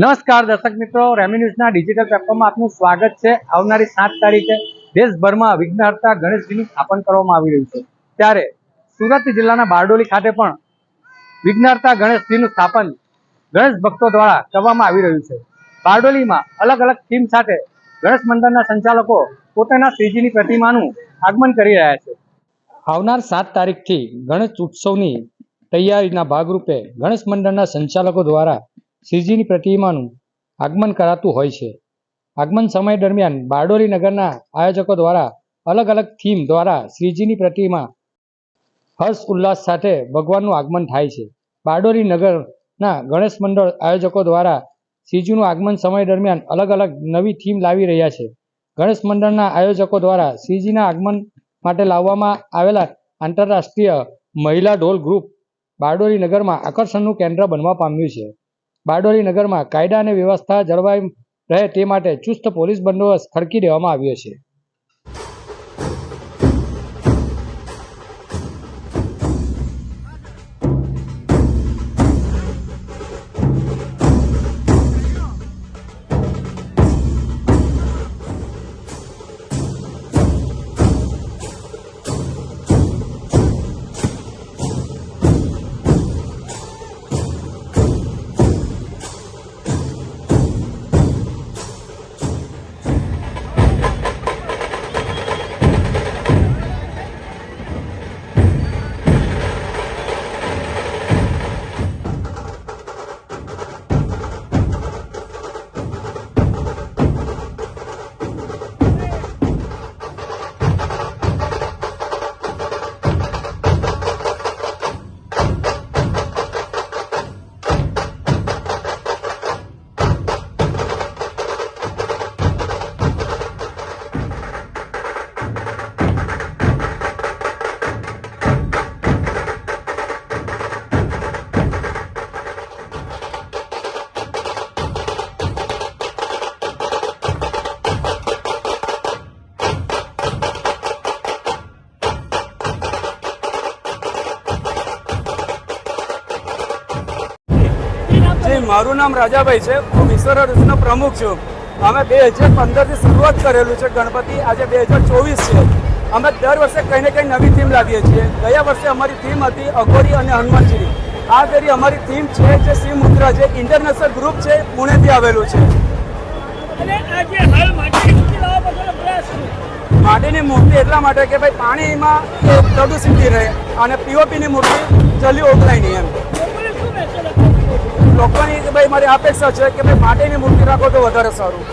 નમસ્કાર દર્શક મિત્રો, રેમી ન્યૂઝના ડિજિટલ પ્લેટફોર્મમાં આપનું સ્વાગત છે. આવનારી સાત તારીખે દેશભરમાં વિઘ્નહર્તા ગણેશજીનું સ્થાપન કરવામાં આવી રહ્યું છે. ત્યારે સુરત જિલ્લાના બારડોલી ખાતે પણ વિઘ્નહર્તા ગણેશજીનું સ્થાપન ગણેશ ભક્તો દ્વારા કરવામાં આવી રહ્યું છે. બારડોલીમાં અલગ અલગ થીમ સાથે ગણેશ મંડળના સંચાલકો પોતાના શ્રીજીની પ્રતિમાનું આગમન કરી રહ્યા છે. આવનાર સાત તારીખથી ગણેશ ઉત્સવની તૈયારીના ભાગરૂપે ગણેશ મંડળના સંચાલકો દ્વારા શ્રીજીની પ્રતિમાનું આગમન કરાતું હોય છે. આગમન સમય દરમિયાન બારડોલી નગરના આયોજકો દ્વારા અલગ અલગ થીમ દ્વારા શ્રીજીની પ્રતિમા હર્ષ ઉલ્લાસ સાથે ભગવાનનું આગમન થાય છે. બારડોલી નગરના ગણેશ મંડળ આયોજકો દ્વારા શ્રીજીનું આગમન સમય દરમિયાન અલગ અલગ નવી થીમ લાવી રહ્યા છે. ગણેશ મંડળના આયોજકો દ્વારા શ્રીજીના આગમન માટે લાવવામાં આવેલા આંતરરાષ્ટ્રીય મહિલા ઢોલ ગ્રુપ બારડોલી નગરમાં આકર્ષણનું કેન્દ્ર બનવા પામ્યું છે. બારડોલી નગરમાં કાયદા અને વ્યવસ્થા જળવાઈ રહે તે માટે ચુસ્ત પોલીસ બંદોબસ્ત ખડકી દેવામાં આવ્યો છે. જી મારું નામ રાજાભાઈ છે. હું વિશ્વ રથનો પ્રમુખ છું. અમે બે હજાર પંદરથી શરૂઆત કરેલું છે ગણપતિ. આજે બે હજાર ચોવીસ છે. અમે દર વર્ષે કંઈ ને કંઈ નવી થીમ લાવીએ છીએ. ગયા વર્ષે અમારી થીમ હતી અઘોરી અને હનુમાનજી આ ફેરી અમારી થીમ છે જે શ્રી મુદ્રા છે ઇન્ટરનેશનલ ગ્રુપ છે પુણેથી આવેલું છે. અને આજે હાલ માટીની મૂર્તિ એટલા માટે કે ભાઈ પાણીમાં પ્રદૂષિત રહે અને પીઓપીની મૂર્તિ જલ્દી ઓગળાય નહીં એમ. લોકોને ભાઈ મારી અપેક્ષા છે કે ભાઈ માટીની મૂર્તિ રાખો તો વધારે સારું.